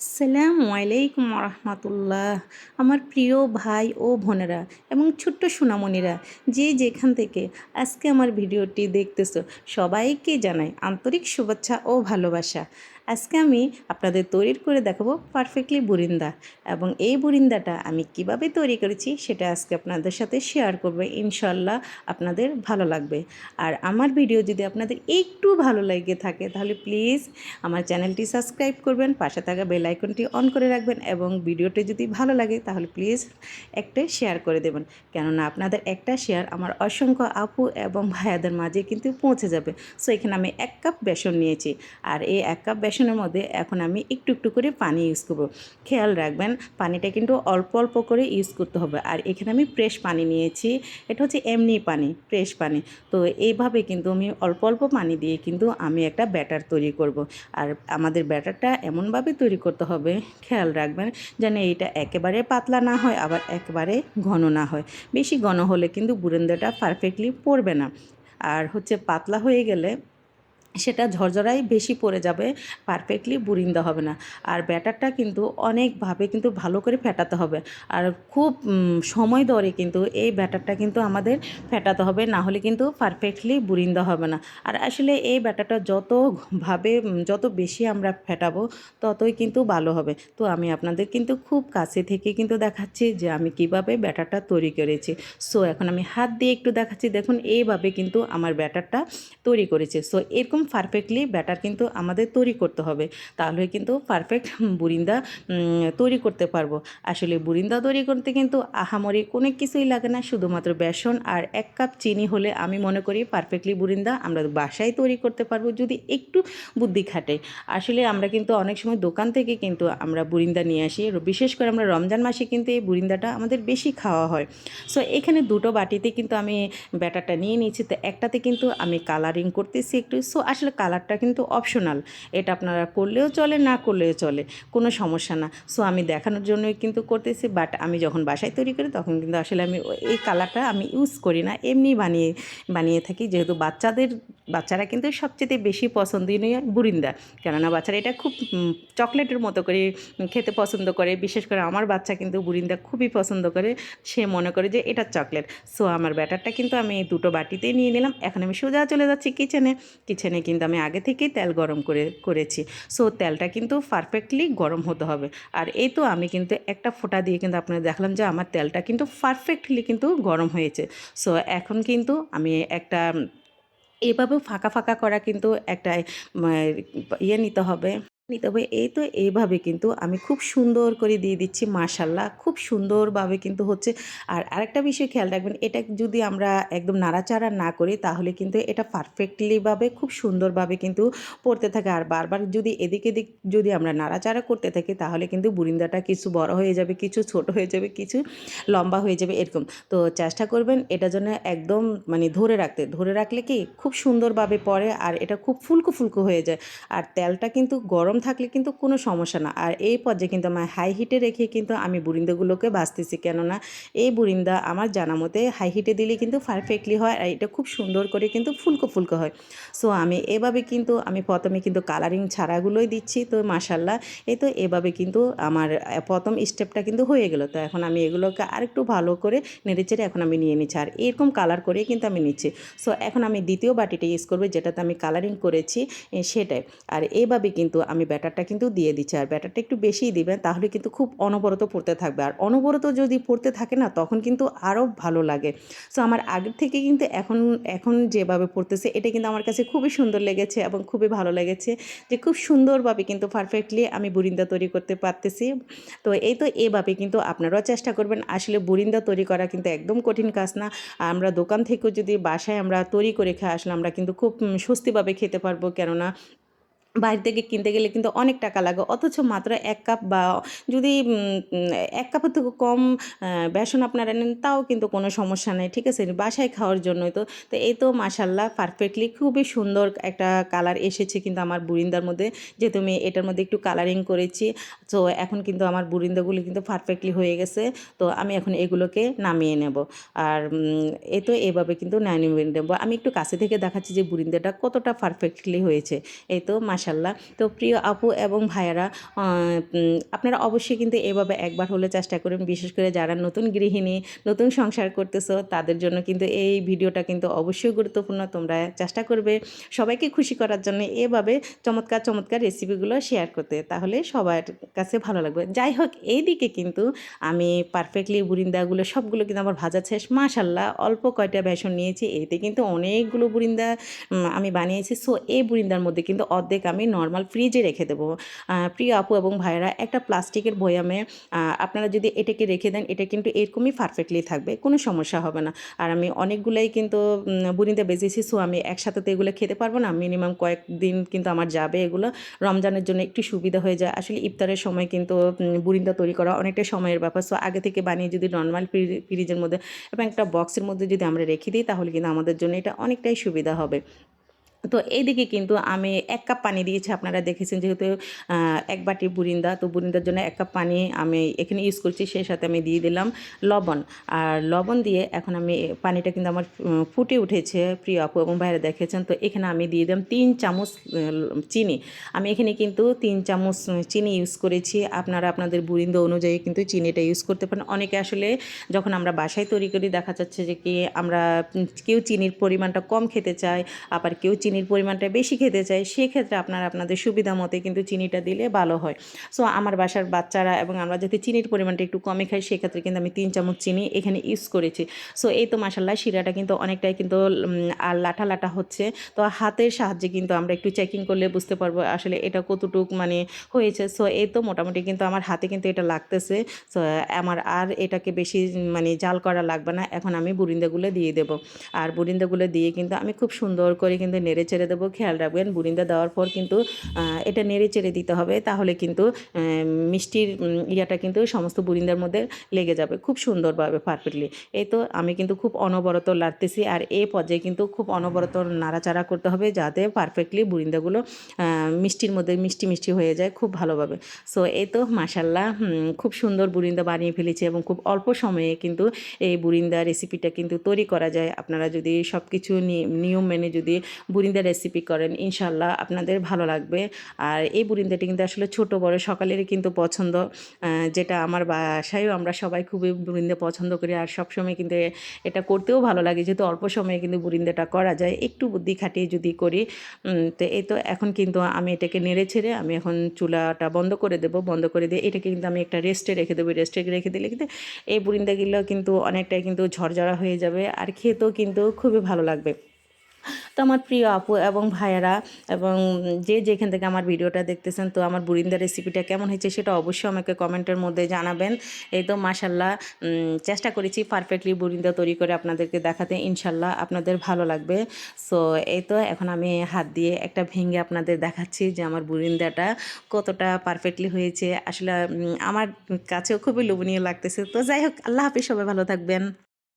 আসসালামু আলাইকুম রহমতুল্লাহ আমার প্রিয় ভাই ও বোনেরা এবং ছোট্ট সোনামণিরা, যে যেখান থেকে আজকে আমার ভিডিওটি দেখতেছো, সবাইকে জানাই আন্তরিক শুভেচ্ছা ও ভালোবাসা। আজকে আমি আপনাদের তৈরি করে দেখাবো পারফেক্টলি বুরিন্দা এবং এই বুরিন্দাটা আমি কীভাবে তৈরি করেছি সেটা আজকে আপনাদের সাথে শেয়ার করব ইনশাল্লাহ আপনাদের ভালো লাগবে। আর আমার ভিডিও যদি আপনাদের একটু ভালো লেগে থাকে, তাহলে প্লিজ আমার চ্যানেলটি সাবস্ক্রাইব করবেন, পাশে থাকা বেল আইকনটি অন করে রাখবেন এবং ভিডিওটি যদি ভালো লাগে, তাহলে প্লিজ একটা শেয়ার করে দেবেন। কেননা আপনাদের একটা শেয়ার আমার অসংখ্য আপু এবং ভাইয়াদের মাঝে কিন্তু পৌঁছে যাবে। সো এখানে আমি এক কাপ বেসন নিয়েছি। আর এই এক কাপ বেসনের মধ্যে এখন আমি একটু একটু করে পানি ইউজ করব। খেয়াল রাখবেন, পানিটা কিন্তু অল্প অল্প করে ইউজ করতে হবে। আর এখানে আমি ফ্রেশ পানি নিয়েছি, এটা হচ্ছে এমনি পানি ফ্রেশ পানি। তো এইভাবে কিন্তু আমি অল্প অল্প পানি দিয়ে কিন্তু আমি একটা ব্যাটার তৈরি করব। আর আমাদের ব্যাটারটা এমনভাবে তৈরি করতে হবে, খেয়াল রাখবেন, যেন এইটা একেবারে পাতলা না হয়, আবার একেবারে ঘন না হয়। বেশি ঘন হলে কিন্তু বুরেন্দাটা পারফেক্টলি পড়বে না। আর হচ্ছে পাতলা হয়ে গেলে সেটা ঝরঝরাই বেশি পড়ে যাবে পারফেক্টলি বুরিন্দা হবে না। আর ব্যাটারটা কিন্তু অনেকভাবে কিন্তু ভালো করে ফেটাতে হবে। আর খুব সময় ধরে কিন্তু এই ব্যাটারটা কিন্তু আমাদের ফেটাতে হবে, না হলে কিন্তু পারফেক্টলি বুরিন্দা হবে না। আর আসলে এই ব্যাটারটা যতভাবে যত বেশি আমরা ফেটাবো, ততই কিন্তু ভালো হবে। তো আমি আপনাদের কিন্তু খুব কাছে থেকে কিন্তু দেখাচ্ছি যে আমি কীভাবে ব্যাটারটা তৈরি করেছি। সো এখন আমি হাত দিয়ে একটু দেখাচ্ছি। দেখুন, এইভাবে কিন্তু আমার ব্যাটারটা তৈরি করেছে। সো এরকম পারফেক্টলি ব্যাটার কিন্তু আমাদের তৈরি করতে হবে। তাহলে কিন্তু পারফেক্ট বুরিন্দা তৈরি করতে পারব। আসলে বুরিন্দা তৈরি করতে কিন্তু আহামরি কোনো কিছুই লাগে না, শুধুমাত্র বেসন আর এক কাপ চিনি হলে আমি মনে করি পারফেক্টলি বুরিন্দা আমরা বাসায় তৈরি করতে পারব যদি একটু বুদ্ধি খাটে। আসলে আমরা কিন্তু অনেক সময় দোকান থেকে কিন্তু আমরা বুরিন্দা নিয়ে আসি, বিশেষ করে আমরা রমজান মাসে কিন্তু এই বুরিন্দাটা আমাদের বেশি খাওয়া হয়। সো এখানে দুটো বাটিতে কিন্তু আমি ব্যাটারটা নিয়ে নিয়েছি, তো একটাতে কিন্তু আমি কালারিং করতেছি একটু। সো আসলে কালারটা কিন্তু অপশনাল এটা আপনারা করলেও চলে, না করলেও চলে, কোনো সমস্যা না। সো আমি দেখানোর জন্যই কিন্তু করতেছি বাট আমি যখন বাসায় তৈরি করি, তখন কিন্তু আসলে আমি এই কালারটা আমি ইউজ করি না। এমনি বানিয়ে বানিয়ে থাকি, যেহেতু বাচ্চাদের বাচ্চারা কিন্তু সবচেয়ে বেশি পছন্দনীয় বুরিন্দা কেননা বাচ্চারা এটা খুব চকলেটের মতো করে খেতে পছন্দ করে। বিশেষ করে আমার বাচ্চা কিন্তু বুরিন্দা খুবই পছন্দ করে। সে মনে করে যে এটা চকলেট। সো আমার ব্যাটারটা কিন্তু আমি দুটো বাটিতেই নিয়ে নিলাম। এখন আমি সোজা চলে যাচ্ছি কিচেনে। কিচেনে কিন্তু আমি আগে থেকেই তেল গরম করে, করেছি। সো তেলটা কিন্তু পারফেক্টলি গরম হতে হবে। আর এই তো আমি কিন্তু একটা ফোঁটা দিয়ে কিন্তু আপনাদের দেখলাম যে আমার তেলটা কিন্তু পারফেক্টলি কিন্তু গরম হয়েছে। সো এখন কিন্তু আমি একটা এভাবেও ফাঁকা ফাঁকা করা কিন্তু একটা ইয়ে নিতে হবে। নিতে হবে এই তো এইভাবে কিন্তু আমি খুব সুন্দর করে দিয়ে দিচ্ছি, মাশাল্লাহ। খুব সুন্দরভাবে কিন্তু হচ্ছে। আর আরেকটা বিষয় খেয়াল রাখবেন, এটা যদি আমরা একদম নাড়াচাড়া না করি, তাহলে কিন্তু এটা পারফেক্টলিভাবে খুব সুন্দরভাবে কিন্তু পড়তে থাকে। আর বারবার যদি এদিক এদিক যদি আমরা নাড়াচাড়া করতে থাকি, তাহলে কিন্তু বুরিন্দাটা কিছু বড় হয়ে যাবে, কিছু ছোট হয়ে যাবে, কিছু লম্বা হয়ে যাবে, এরকম। তো চেষ্টা করবেন এটা যেন একদম মানে ধরে রাখতে। ধরে রাখলে কি? খুব সুন্দরভাবে পড়ে আর এটা খুব ফুলকো ফুলকো হয়ে যায়। আর তেলটা কিন্তু গরম থাকলে কিন্তু কোনো সমস্যা না। আর এই পর্যায়ে কিন্তু আমার হাই হিটে রেখে কিন্তু আমি বুরিন্দাগুলোকে বাঁচতেছি। কেননা এই বুরিন্দা আমার জানা মতে হাই হিটে দিলে কিন্তু পারফেক্টলি হয় আর এটা খুব সুন্দর করে কিন্তু ফুলকো ফুলকো হয়। সো আমি এভাবে কিন্তু আমি প্রথমে কিন্তু কালারিং ছাড়াগুলোই দিচ্ছি। তো মাসাল্লাহ এই তো এভাবে কিন্তু আমার প্রথম স্টেপটা কিন্তু হয়ে গেল। তো এখন আমি এগুলোকে আরেকটু ভালো করে নেড়েচেড়ে এখন আমি নিয়ে নিচ্ছি। আর এরকম কালার করেই কিন্তু আমি নিচ্ছি। সো এখন আমি দ্বিতীয় বাটিটা ইউজ করব যেটাতে আমি কালারিং করেছি সেটাই। আর এভাবে কিন্তু আমি ব্যাটারটা কিন্তু দিয়ে দিচ্ছে। আর ব্যাটারটা একটু বেশিই দিবেন, তাহলে কিন্তু খুব অনবরত পড়তে থাকবে। আর অনবরত যদি পড়তে থাকে না, তখন কিন্তু আরও ভালো লাগে। সো আমার আগের থেকে কিন্তু এখন এখন যেভাবে পড়তেছে, এটা কিন্তু আমার কাছে খুবই সুন্দর লেগেছে এবং খুবই ভালো লেগেছে যে খুব সুন্দরভাবে কিন্তু পারফেক্টলি আমি বুরিন্দা তৈরি করতে পারতেছি। তো এই তো এভাবে কিন্তু আপনারাও চেষ্টা করবেন। আসলে বুরিন্দা তৈরি করা কিন্তু একদম কঠিন কাজ না। আমরা দোকান থেকেও যদি বাসায় আমরা তৈরি করে খেয়ে আসলে আমরা কিন্তু খুব স্বস্তিভাবে খেতে পারব। কেননা বাইরে থেকে কিনতে গেলে কিন্তু অনেক টাকা লাগে। অথচ মাত্র এক কাপ বা যদি এক কাপের থেকে কম বেসন আপনারা নেন, তাও কিন্তু কোনো সমস্যা নেই, ঠিক আছে? বাসায় খাওয়ার জন্যই তো। তো এই তো মাসাল্লাহ পারফেক্টলি খুবই সুন্দর একটা কালার এসেছে কিন্তু আমার বুরিন্দার মধ্যে যেহেতু আমি এটার মধ্যে একটু কালারিং করেছি। তো এখন কিন্তু আমার বুরিন্দাগুলি কিন্তু পারফেক্টলি হয়ে গেছে। তো আমি এখন এগুলোকে নামিয়ে নেব। আর এ তো এভাবে কিন্তু নামিয়ে নেব। আমি একটু কাছে থেকে দেখাচ্ছি যে বুরিন্দাটা কতটা পারফেক্টলি হয়েছে। এই তো মাসাল্লাহ মাসাল্লাহ তো প্রিয় আপু এবং ভাইয়ারা আপনারা অবশ্যই কিন্তু এভাবে একবার হলে চেষ্টা করুন বিশেষ করে যারা নতুন গৃহিণী, নতুন সংসার করতেছো, তাদের জন্য কিন্তু এই ভিডিওটা কিন্তু অবশ্যই গুরুত্বপূর্ণ। তোমরা চেষ্টা করবে সবাইকে খুশি করার জন্য এভাবে চমৎকার চমৎকার রেসিপিগুলো শেয়ার করতে। তাহলে সবার কাছে ভালো লাগবে। যাই হোক, এইদিকে কিন্তু আমি পারফেক্টলি বুরিন্দাগুলো, সবগুলো কিন্তু আমার ভাজা শেষ। মাশাল্লাহ অল্প কয়টা বেসন নিয়েছি। এতে কিন্তু অনেকগুলো বুরিন্দা আমি বানিয়েছি। সো এই বুরিন্দার মধ্যে কিন্তু অর্ধেক আমি নর্মাল ফ্রিজে রেখে দেবো। প্রিয় আপু এবং ভাইয়েরা, একটা প্লাস্টিকের বয়ামে আপনারা যদি এটাকে রেখে দেন, এটা কিন্তু এরকমই পারফেক্টলি থাকবে, কোনো সমস্যা হবে না। আর আমি অনেকগুলোই কিন্তু বুনিতে বেজেছি সো আমি একসাথে তো এগুলো খেতে পারব না মিনিমাম কয়েকদিন কিন্তু আমার যাবে এগুলো। রমজানের জন্য একটু সুবিধা হয়ে যায়। আসলে ইফতারের সময় কিন্তু বুরিন্দা তৈরি করা অনেকটা সময়ের ব্যাপার। সো আগে থেকে বানিয়ে যদি নর্মাল ফ্রিজের মধ্যে এবং একটা বক্সের মধ্যে যদি আমরা রেখে দিই, তাহলে কিন্তু আমাদের জন্য এটা অনেকটাই সুবিধা হবে। তো এইদিকে কিন্তু আমি এক কাপ পানি দিয়েছি। আপনারা দেখেছেন যেহেতু এক বাটি বুরিন্দা, তো বুরিন্দার জন্য এক কাপ পানি আমি এখানে ইউজ করছি, সেই সাথে আমি দিয়ে দিলাম লবণ। আর লবণ দিয়ে এখন আমি পানিটা কিন্তু আমার ফুটে উঠেছে প্রিয় আপু এবং বাইরে দেখেছেন। তো এখানে আমি দিয়ে দিলাম তিন চামচ চিনি। আমি এখানে কিন্তু তিন চামচ চিনি ইউজ করেছি। আপনারা আপনাদের বুরিন্দ অনুযায়ী কিন্তু চিনিটা ইউজ করতে পারেন। অনেকে আসলে যখন আমরা বাসায় তৈরি করি, দেখা যাচ্ছে যে কি আমরা কেউ চিনির পরিমাণটা কম খেতে চায়, আবার কেউ চিনির পরিমাণটা বেশি খেতে চাই, সেক্ষেত্রে আপনারা আপনাদের সুবিধা মতে কিন্তু চিনিটা দিলে ভালো হয়। সো আমার বাসার বাচ্চারা এবং আমরা যাতে চিনির পরিমাণটা একটু কমে খাই, সেক্ষেত্রে কিন্তু আমি তিন চামচ চিনি এখানে ইউজ করেছি। সো এই তো মাসাল্লাহ শিরাটা কিন্তু অনেকটাই কিন্তু আর লাঠা লাঠা হচ্ছে। তো হাতের সাহায্যে কিন্তু আমরা একটু চেকিং করলে বুঝতে পারব আসলে এটা কতটুক মানে হয়েছে। সো এই তো মোটামুটি কিন্তু আমার হাতে কিন্তু এটা লাগতেছে। সো আমার আর এটাকে বেশি মানে জাল করা লাগবে না। এখন আমি বুরিন্দাগুলো দিয়ে দেবো। আর বুরিন্দাগুলো দিয়ে কিন্তু আমি খুব সুন্দর করে কিন্তু নেড়ে চেড়ে দেবো, খেয়াল রাখবেন, বুরিন্দা দেওয়ার পর কিন্তু এটা নেড়ে চেড়ে দিতে হবে, তাহলে কিন্তু মিষ্টির ইয়াটা কিন্তু সমস্ত বুরিন্দার মধ্যে লেগে যাবে, খুব সুন্দরভাবে পারফেক্টলি এই তো আমি কিন্তু খুব অনবরত লাড়তেছি, আর এই পর্যায়ে কিন্তু খুব অনবরত নাড়াচাড়া করতে হবে, যাতে পারফেক্টলি বুরিন্দাগুলো মিষ্টির মধ্যে মিষ্টি মিষ্টি হয়ে যায়, খুব ভালোভাবে। সো এই তো মাসাল্লাহ খুব সুন্দর বুরিন্দা বানিয়ে ফেলেছি, এবং খুব অল্প সময়ে কিন্তু এই বুরিন্দা রেসিপিটা কিন্তু তৈরি করা যায়। আপনারা যদি সব কিছু নিয়ম মেনে যদি বুরিন্দা রেসিপি করেন ইনশাল্লাহ আপনাদের ভালো লাগবে। আর এই বুরিন্দাটি কিন্তু আসলে ছোট, বড়, সকালেরই কিন্তু পছন্দ। যেটা আমার বাসায়ও আমরা সবাই খুবই বুরিন্দা পছন্দ করি আর সবসময় কিন্তু এটা করতেও ভালো লাগে, যেহেতু অল্প সময়ে কিন্তু বুরিন্দাটা করা যায়। একটু বুদ্ধি খাটিয়ে যদি করি তো এই তো এখন কিন্তু আমি এটাকে নেড়ে ছেড়ে আমি এখন চুলাটা বন্ধ করে দেবো। বন্ধ করে দিয়ে এটাকে কিন্তু আমি একটা রেস্টে রেখে দেবো। রেস্টে রেখে দিলে কিন্তু এই বুরিন্দাগুলো কিন্তু অনেকটাই কিন্তু ঝরঝরা হয়ে যাবে আর খেতেও কিন্তু খুবই ভালো লাগবে। তো আমার প্রিয় আপু এবং ভাইয়েরা এবং যে যেখান থেকে আমার ভিডিওটা দেখতেছেন, তো আমার বুরিন্দা রেসিপিটা কেমন হয়েছে সেটা অবশ্যই আমাকে কমেন্টের মধ্যে জানাবেন। এই তো মাসাল্লাহ চেষ্টা করেছি পারফেক্টলি বুরিন্দা তৈরি করে আপনাদেরকে দেখাতে। ইনশাল্লাহ আপনাদের ভালো লাগবে। সো এই তো এখন আমি হাত দিয়ে একটা ভেঙে আপনাদের দেখাচ্ছি যে আমার বুরিন্দাটা কতটা পারফেক্টলি হয়েছে। আসলে আমার কাছেও খুবই লোভনীয় লাগতেছে। তো যাই হোক, আল্লাহ হাফিজ, সবাই ভালো থাকবেন।